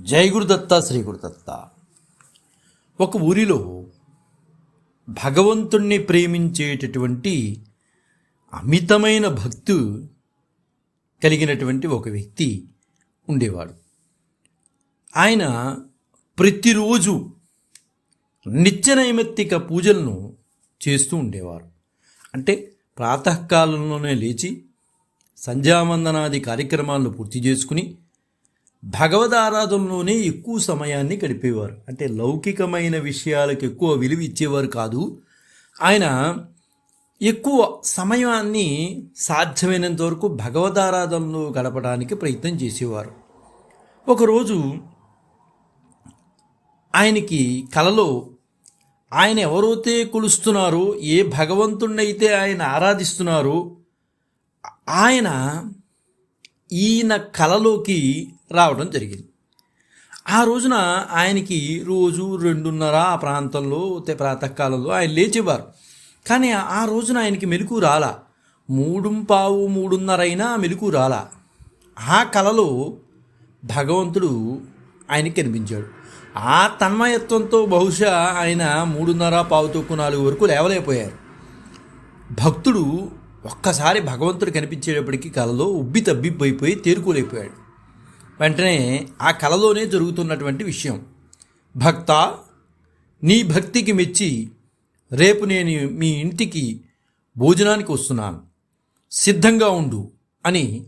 జై గురుదత్త శ్రీ గురుదత్త ఒక ఊరిలో భగవంతుణ్ణి ప్రేమించేటటువంటి అమితమైన భక్తు కలిగినటువంటి ఒక వ్యక్తి ఉండేవాడు. ఆయన ప్రతిరోజు నిత్య నైమిత్తిక పూజలను చేస్తూ ఉండేవారు. అంటే ప్రాతకాలంలోనే లేచి సంధ్యావందనాది కార్యక్రమాలను పూర్తి చేసుకుని భగవద్ ఆరాధనలోనే ఎక్కువ సమయాన్ని గడిపేవారు. అంటే లౌకికమైన విషయాలకు ఎక్కువ విలువ ఇచ్చేవారు కాదు. ఆయన ఎక్కువ సమయాన్ని సాధ్యమైనంత వరకు భగవద్ ఆరాధనలో గడపడానికి ప్రయత్నం చేసేవారు. ఒకరోజు ఆయనకి కలలో ఆయన ఎవరైతే కొలుస్తున్నారో ఏ భగవంతుణ్ణైతే ఆయన ఆరాధిస్తున్నారో ఆయన ఈయన కలలోకి రావడం జరిగింది. ఆ రోజున ఆయనకి రోజు రెండున్నర ఆ ప్రాంతంలో ప్రాతకాలంలో ఆయన లేచేవారు. కానీ ఆ రోజున ఆయనకి మెలకు రాలా. మూడు పావు మూడున్నర అయినా మెలకు రాలా. ఆ కలలో భగవంతుడు ఆయనకి కనిపించాడు. ఆ తన్మయత్వంతో బహుశా ఆయన మూడున్నర పావు తొక్కు నాలుగు వరకు లేవలేకపోయారు. భక్తుడు ఒక్కసారి భగవంతుడు కనిపించేటప్పటికి కలలో ఉబ్బి తబ్బిబ్బైపోయి తేరుకోలేకపోయాడు. వెంటనే ఆ కలలోనే జరుగుతున్నటువంటి విషయం. భక్త నీ భక్తికి మెచ్చి రేపు నేను మీ ఇంటికి భోజనానికి వస్తున్నాను. సిద్ధంగా ఉండు అని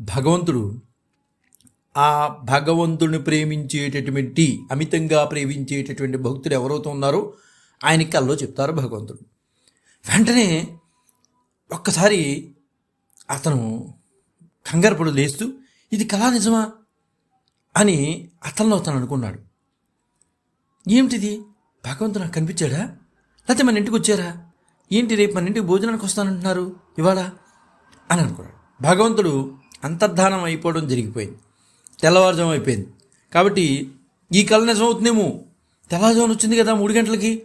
భగవంతుడు ఆ భగవంతుడిని ప్రేమించేటటువంటి అమితంగా ప్రేమించేటటువంటి భక్తుడు ఎవరైతే ఉన్నారో ఆయన కల్లో చెప్తారు భగవంతుడు. వెంటనే ఒక్కసారి అతను కంగారుపడు లేస్తూ ఇది కళా నిజమా? అని అతనిలో అతను అనుకున్నాడు ఏమిటిది? భగవంతుడు నాకు కనిపించాడా? లేకపోతే మన ఇంటికి వచ్చారా? ఏంటి రేపు మన ఇంటికి భోజనానికి వస్తానంటున్నారు ఇవాళ? అని అనుకున్నాడు. భగవంతుడు అంతర్ధానం అయిపోవడం జరిగిపోయింది. తెల్లవారుజాము అయిపోయింది. కాబట్టి ఈ కళ నిజం అవుతుందేమో తెల్లవారుజామున వచ్చింది కదా మూడు గంటలకి?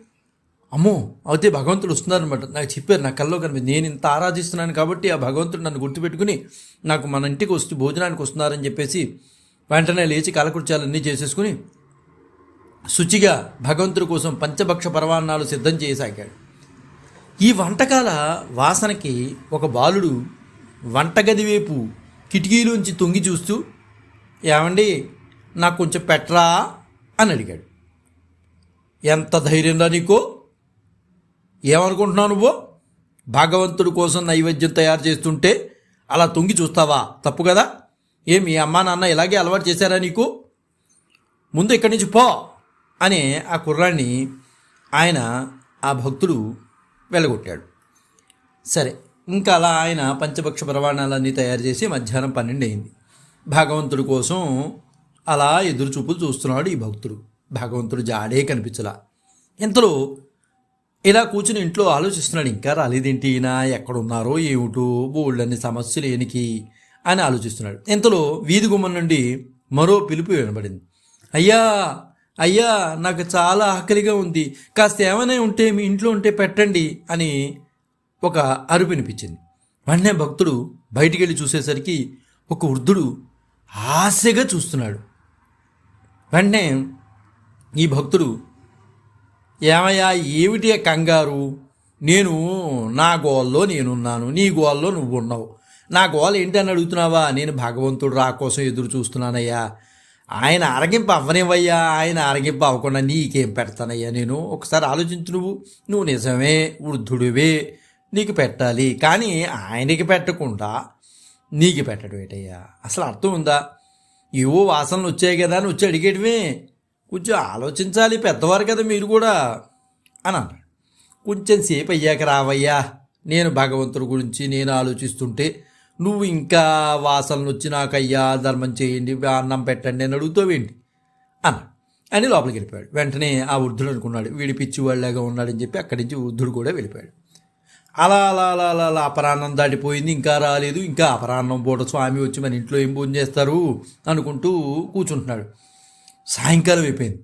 అమ్మో అయితే భగవంతుడు వస్తున్నారనమాట నాకు చెప్పారు నా కల్లో కనిపి నేను ఇంత ఆరాధిస్తున్నాను కాబట్టి ఆ భగవంతుడు నన్ను గుర్తుపెట్టుకుని నాకు మన ఇంటికి వస్తూ భోజనానికి వస్తున్నారని చెప్పేసి వెంటనే లేచి కాలకృత్యాలన్నీ చేసేసుకుని శుచిగా భగవంతుడి కోసం పంచభక్ష పరమాన్నాలు సిద్ధం చేయసాగాడు ఈ వంటకాల వాసనకి ఒక బాలుడు వంటగది వైపు కిటికీలోంచి తొంగి చూస్తూ ఏమండి నాకు కొంచెం పెట్టరా? అని అడిగాడు. ఎంత ధైర్యంరా నీకో? ఏమనుకుంటున్నావు నువ్వు? భగవంతుడి కోసం నైవేద్యం తయారు చేస్తుంటే అలా తొంగి చూస్తావా? తప్పు కదా? ఏమి అమ్మా నాన్న ఇలాగే అలవాటు చేశారా నీకు? ముందు ఇక్కడి నుంచి పో అని ఆ కుర్రాన్ని ఆయన ఆ భక్తుడు వెళ్ళగొట్టాడు సరే ఇంకా అలా ఆయన పంచపక్ష ప్రమాణాలన్నీ తయారు చేసి మధ్యాహ్నం పన్నెండు అయింది. భగవంతుడి కోసం అలా ఎదురు చూపులు చూస్తున్నాడు ఈ భక్తుడు. భగవంతుడు జాడే కనిపించలా. ఇంతలో ఇలా కూర్చుని ఇంట్లో ఆలోచిస్తున్నాడు ఇంకా రాలేదేంటి ఈయన? ఎక్కడున్నారో ఏమిటో? బోల్డన్ని సమస్యలు ఏనికి అని ఆలోచిస్తున్నాడు. ఇంతలో వీధి గుమ్మం నుండి మరో పిలుపు వినబడింది. అయ్యా అయ్యా నాకు చాలా ఆకలిగా ఉంది. కాస్త ఏమైనా ఉంటే మీ ఇంట్లో ఉంటే పెట్టండి అని ఒక అరుపు వినిపించింది. వెంటనే భక్తుడు బయటికి వెళ్ళి చూసేసరికి ఒక వృద్ధుడు ఆశగా చూస్తున్నాడు. వెంటనే ఈ భక్తుడు ఏమయ్యా ఏమిటి ఆ కంగారు? నేను నా గోల్లో నేనున్నాను. నీ గోల్లో నువ్వు ఉన్నావు నా గోల ఏంటి అని అడుగుతున్నావా? నేను భగవంతుడు రా కోసం ఎదురు చూస్తున్నానయ్యా. ఆయన అరగింపు అవ్వనివయ్యా ఆయన అరగింపు అవ్వకుండా నీకేం పెడతానయ్యా నేను? ఒకసారి ఆలోచించు నువ్వు. నువ్వు నిజమే వృద్ధుడివే. నీకు పెట్టాలి. కానీ ఆయనకి పెట్టకుండా నీకు పెట్టడం ఏంటయ్యా? అసలు అర్థం ఉందా? ఏవో వాసనలు వచ్చాయి కదా అని వచ్చి అడిగేటమే కొంచెం ఆలోచించాలి పెద్దవారు కదా మీరు కూడా అని అన్నాడు. కొంచెం సేపు అయ్యాక రావయ్యా నేను భగవంతుడి గురించి నేను ఆలోచిస్తుంటే నువ్వు ఇంకా వాసనలు వచ్చినాకయ్యా అయ్యా ధర్మం చేయండి అన్నం పెట్టండి అని అడుగుతావేంటి అన్నాడు అని లోపలికి వెళ్ళిపోయాడు. వెంటనే ఆ వృద్ధుడు అనుకున్నాడు వీడి పిచ్చివాళ్ళగా ఉన్నాడని చెప్పి అక్కడి నుంచి వృద్ధుడు కూడా వెళ్ళిపోయాడు. అలా అలా అలా అలా అలా అపరాన్నం దాటిపోయింది ఇంకా రాలేదు ఇంకా అపరాన్నం పూట స్వామి వచ్చి మన ఇంట్లో ఏం భోజనం చేస్తారు అనుకుంటూ కూర్చుంటున్నాడు. సాయంకాలం అయిపోయింది.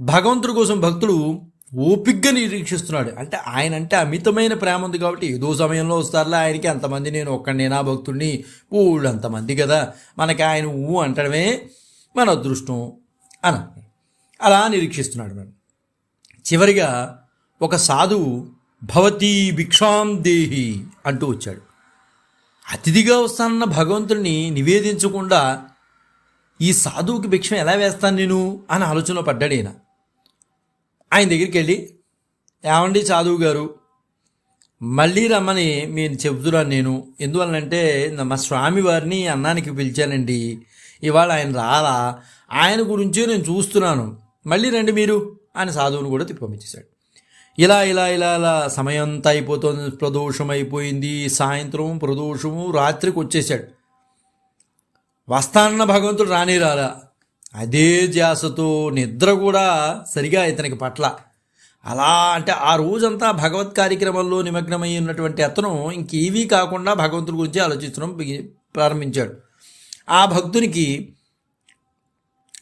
భగవంతుడి కోసం భక్తుడు ఓపిగ్గా నిరీక్షిస్తున్నాడు. అంటే ఆయన అంటే అమితమైన ప్రేమ ఉంది కాబట్టి ఏదో సమయంలో వస్తారులే ఆయనకి అంతమంది నేను ఒక్కడేనా భక్తుడిని ఊళ్ళు అంతమంది కదా మనకి ఆయన ఊ అంటడమే మన అదృష్టం అన. అలా నిరీక్షిస్తున్నాడు మేడం చివరిగా ఒక సాధువు భవతీ భిక్షాం దేహి అంటూ వచ్చాడు. అతిథిగా వస్తానన్న భగవంతుడిని నివేదించకుండా ఈ సాధువుకి భిక్షం ఎలా వేస్తాను నేను అని ఆలోచనలో పడ్డాడు ఈయన. ఆయన దగ్గరికి వెళ్ళి ఏమండి సాధువు గారు మళ్ళీ రమ్మని మీరు చెబుతున్నాను నేను. ఎందువల్లంటే మా స్వామి వారిని అన్నానికి పిలిచానండి. ఇవాళ ఆయన రాలా. ఆయన గురించి నేను చూస్తున్నాను. మళ్ళీ రండి మీరు అని సాధువుని కూడా తిప్పమిచ్చేశాడు ఇలా ఇలా ఇలా ఇలా సమయం అంతా అయిపోతుంది. ప్రదోషం అయిపోయింది సాయంత్రం ప్రదోషము రాత్రికి వచ్చేసాడు వస్తానన్న భగవంతుడు రాని రాలా. అదే ధ్యాసతో నిద్ర కూడా సరిగా ఇతనికి పట్ల. అలా అంటే ఆ రోజంతా భగవత్ కార్యక్రమంలో నిమగ్నమై ఉన్నటువంటి అతను ఇంకేవీ కాకుండా భగవంతుడి గురించి ఆలోచించడం ప్రారంభించాడు. ఆ భక్తునికి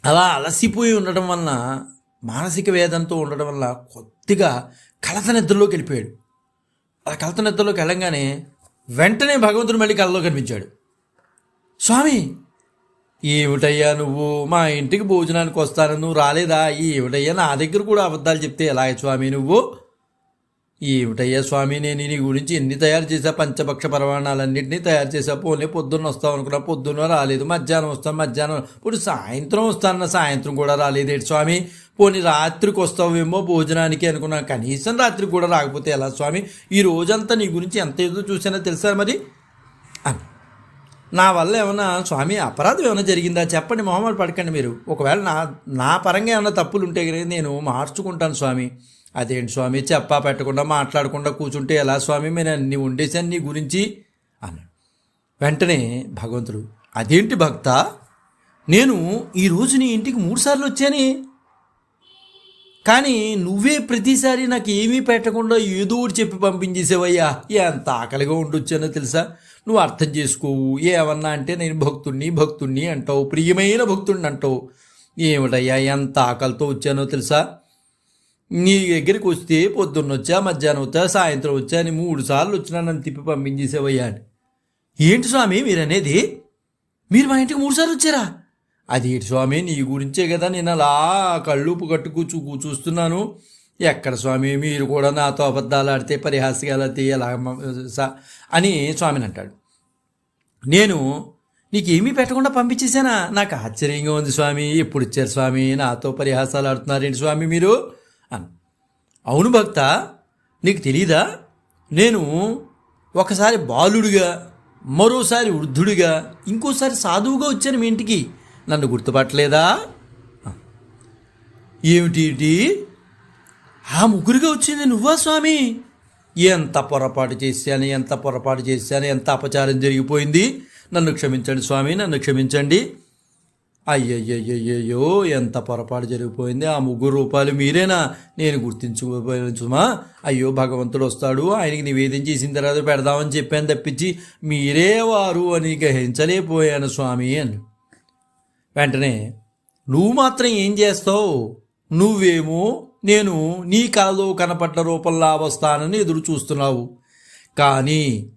అలా అలసిపోయి ఉండటం వలన మానసిక వేదంతో ఉండడం వల్ల కొద్దిగా కలత నిద్రలోకి వెళ్ళిపోయాడు. అలా కలత నిద్రలోకి వెళ్ళంగానే వెంటనే భగవంతుడు మళ్ళీ కళ్ళలో కనిపించాడు. స్వామి ఏమిటయ్యా నువ్వు? మా ఇంటికి భోజనానికి వస్తాను నువ్వు రాలేదా? ఏమిటయ్యా నా దగ్గర కూడా అబద్ధాలు చెప్తే ఎలా స్వామి నువ్వు? ఏమిటయ్యా స్వామి నేను నీ గురించి ఎన్ని తయారు చేశా? పంచపక్ష పరమాణాలన్నింటినీ తయారు చేశా? పోనీ పొద్దున్న వస్తావు అనుకున్నా పొద్దున్న రాలేదు. మధ్యాహ్నం వస్తాను మధ్యాహ్నం. ఇప్పుడు సాయంత్రం వస్తానన్న సాయంత్రం కూడా రాలేదేటి స్వామి. పోనీ రాత్రికి వస్తావేమో భోజనానికి అనుకున్నా. కనీసం రాత్రికి కూడా రాకపోతే ఎలా స్వామి? ఈ రోజంతా నీ గురించి ఎంత ఏదో చూసానో తెలుసా మరి? అని నా వల్ల ఏమైనా స్వామి అపరాధం ఏమైనా జరిగిందా? చెప్పండి మొహమ్మద్ పడకండి మీరు. ఒకవేళ నా నా పరంగా ఏమైనా తప్పులు ఉంటే కనుక నేను మార్చుకుంటాను స్వామి. అదేంటి స్వామి? చెప్పా పెట్టకుండా మాట్లాడకుండా కూర్చుంటే ఎలా స్వామి? నేను అన్ని ఉండేశాను నీ గురించి అన్నాడు. వెంటనే భగవంతుడు అదేంటి భక్త? నేను ఈరోజు నీ ఇంటికి మూడుసార్లు వచ్చానే. కానీ నువ్వే ప్రతిసారి నాకు ఏమీ పెట్టకుండా ఏదో ఒకటి చెప్పి పంపించేసేవయ్యా. ఎంత ఆకలిగా ఉండొచ్చానో తెలుసా? నువ్వు అర్థం చేసుకోవు. ఏమన్నా అంటే నేను భక్తుణ్ణి భక్తుణ్ణి అంటావు. ప్రియమైన భక్తుడిని అంటావు. ఏమిటయ్యా ఎంత ఆకలితో వచ్చానో తెలుసా? నీ దగ్గరికి వస్తే పొద్దున్న వచ్చా మధ్యాహ్నం వచ్చా సాయంత్రం వచ్చా అని మూడు సార్లు వచ్చినా నన్ను తిప్పి పంపించేసేవయ్యా అని. ఏంటి స్వామి మీరనేది? మీరు మా ఇంటికి మూడు సార్లు వచ్చారా? అది ఏంటి స్వామి నీ గురించే కదా నేను అలా కళ్ళు కట్టు కూర్చు చూస్తున్నాను ఎక్కడ స్వామి మీరు కూడా నాతో అబద్ధాలు ఆడితే పరిహాసగాలు తీయాలా అని స్వామిని అంటాడు. నేను నీకు ఏమీ పెట్టకుండా పంపించేశానా? నాకు ఆశ్చర్యంగా ఉంది స్వామి. ఎప్పుడు ఇచ్చారు స్వామి? నాతో పరిహాసాలు ఆడుతున్నారేంటి స్వామి మీరు? అని అవును భక్త నీకు తెలీదా? నేను ఒకసారి బాలుడిగా మరోసారి వృద్ధుడిగా ఇంకోసారి సాధువుగా వచ్చాను మీ ఇంటికి. నన్ను గుర్తుపట్టలేదా? ఏమిటి ఆ ముగ్గురుగా వచ్చింది నువ్వా స్వామి? ఎంత పొరపాటు చేశాను ఎంత పొరపాటు చేశాను ఎంత అపచారం జరిగిపోయింది? నన్ను క్షమించండి స్వామి నన్ను క్షమించండి. అయ్యయ్యయ్యయ్యో ఎంత పొరపాటు జరిగిపోయింది? ఆ ముగ్గురు రూపాయలు మీరేనా? నేను గుర్తించుకోపోయాను సుమా. అయ్యో భగవంతుడు వస్తాడు ఆయనకి నివేదన చేసిన తర్వాత పెడదామని చెప్పాను తప్పించి మీరే వారు అని గ్రహించలేకపోయాను స్వామి అని. వెంటనే నువ్వు మాత్రం ఏం చేస్తావు? నువ్వేమో నేను నీ కలలో కనపడ్డ రూపంలో వస్తానని ఎదురు చూస్తున్నావు. కానీ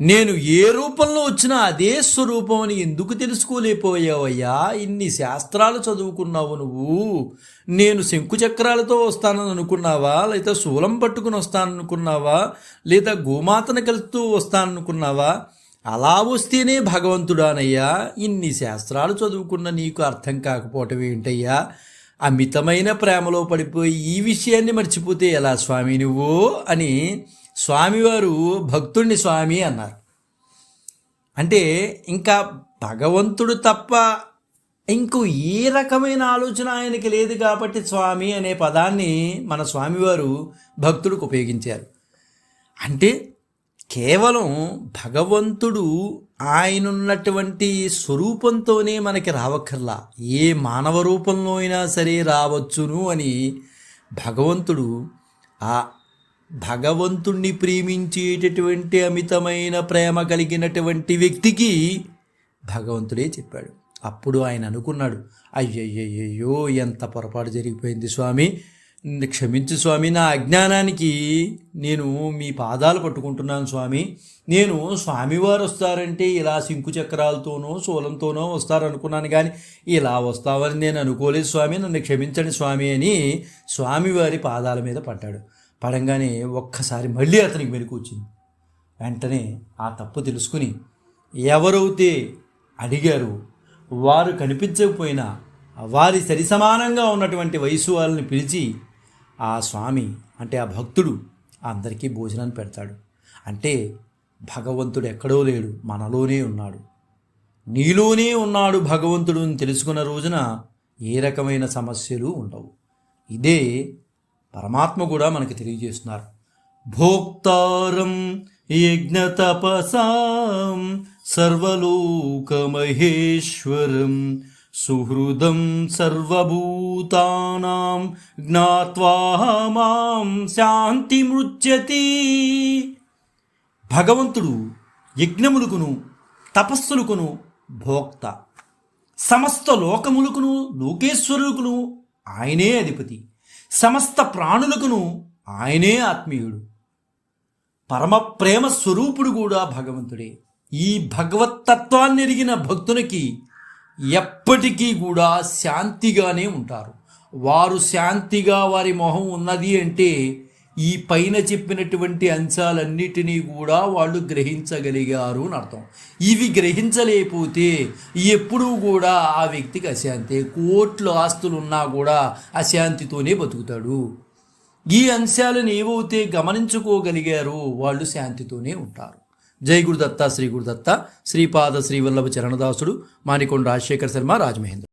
నేను ఏ రూపంలో వచ్చినా అదే స్వరూపం అని ఎందుకు తెలుసుకోలేకపోయావయ్యా? ఇన్ని శాస్త్రాలు చదువుకున్నావు నువ్వు. నేను శంకు చక్రాలతో వస్తానని అనుకున్నావా? లేదా శూలం పట్టుకుని వస్తాననుకున్నావా? లేదా గోమాతను కలుస్తూ వస్తాననుకున్నావా? అలా వస్తేనే భగవంతుడానయ్యా. ఇన్ని శాస్త్రాలు చదువుకున్న నీకు అర్థం కాకపోవటం ఏంటయ్యా? అమితమైన ప్రేమలో పడిపోయి ఈ విషయాన్ని మర్చిపోతే ఎలా స్వామి నువ్వు? అని స్వామివారు భక్తుణ్ణి స్వామి అన్నారు. అంటే ఇంకా భగవంతుడు తప్ప ఇంకో ఏ రకమైన ఆలోచన ఆయనకి లేదు కాబట్టి స్వామి అనే పదాన్ని మన స్వామివారు భక్తుడికి ఉపయోగించారు. అంటే కేవలం భగవంతుడు ఆయనున్నటువంటి స్వరూపంతోనే మనకి రావక్కర్లా. ఏ మానవ రూపంలో అయినా సరే రావచ్చును అని భగవంతుడు ఆ భగవంతుణ్ణి ప్రేమించేటటువంటి అమితమైన ప్రేమ కలిగినటువంటి వ్యక్తికి భగవంతుడే చెప్పాడు. అప్పుడు ఆయన అనుకున్నాడు అయ్యయ్యయ్యో ఎంత పొరపాటు జరిగిపోయింది స్వామి. క్షమించు స్వామి నా అజ్ఞానానికి నేను మీ పాదాలు పట్టుకుంటున్నాను స్వామి. నేను స్వామివారు వస్తారంటే ఇలా సింకు చక్రాలతోనో శూలంతోనో వస్తారనుకున్నాను కానీ ఇలా వస్తావని నేను అనుకోలేదు స్వామి. నన్ను క్షమించండి స్వామి అని స్వామివారి పాదాల మీద పడ్డాడు. పడంగానే ఒక్కసారి మళ్ళీ అతనికి మెలకు వచ్చింది. వెంటనే ఆ తప్పు తెలుసుకుని ఎవరైతే అడిగారు వారు కనిపించకపోయినా వారి సరి సమానంగా ఉన్నటువంటి వయసు వాళ్ళని పిలిచి ఆ స్వామి అంటే ఆ భక్తుడు అందరికీ భోజనాన్ని పెడతాడు. అంటే భగవంతుడు ఎక్కడో లేడు మనలోనే ఉన్నాడు. నీలోనే ఉన్నాడు భగవంతుడు అని తెలుసుకున్న రోజున ఏ రకమైన సమస్యలు ఉండవు. ఇదే పరమాత్మ కూడా మనకి తెలియజేస్తున్నారు. భోక్తారం యజ్ఞతపసాం సర్వలోకమహేశ్వరం సుహృదం సర్వభూతానాం జ్ఞాత్వా మాం శాంతిమృచ్యతి భగవంతుడు యజ్ఞములకును తపస్సులకును భోక్త సమస్త లోకములకును లోకేశ్వరులకును ఆయనే అధిపతి। సమస్త ప్రాణులకును ఆయనే ఆత్మీయుడు। పరమ ప్రేమ స్వరూపుడు కూడా భగవంతుడే। ఈ భగవత్తత్వాన్ని ఎరిగిన భక్తునికి ఎప్పటికీ కూడా శాంతిగానే ఉంటారు. వారు శాంతిగా వారి మొహం ఉన్నది అంటే ఈ పైన చెప్పినటువంటి అంశాలన్నిటినీ కూడా వాళ్ళు గ్రహించగలిగారు అని అర్థం. ఇవి గ్రహించలేకపోతే ఎప్పుడూ కూడా ఆ వ్యక్తికి అశాంతి. కోట్లు ఆస్తులు ఉన్నా కూడా అశాంతితోనే బతుకుతాడు. ఈ అంశాలను ఏవైతే గమనించుకోగలిగారో వాళ్ళు శాంతితోనే ఉంటారు. జై గురుదత్త శ్రీ గురుదత్త శ్రీపాద శ్రీవల్లభ చరణదాసుడు మాణికొండ రాజశేఖర్ శర్మ రాజమహేంద్ర.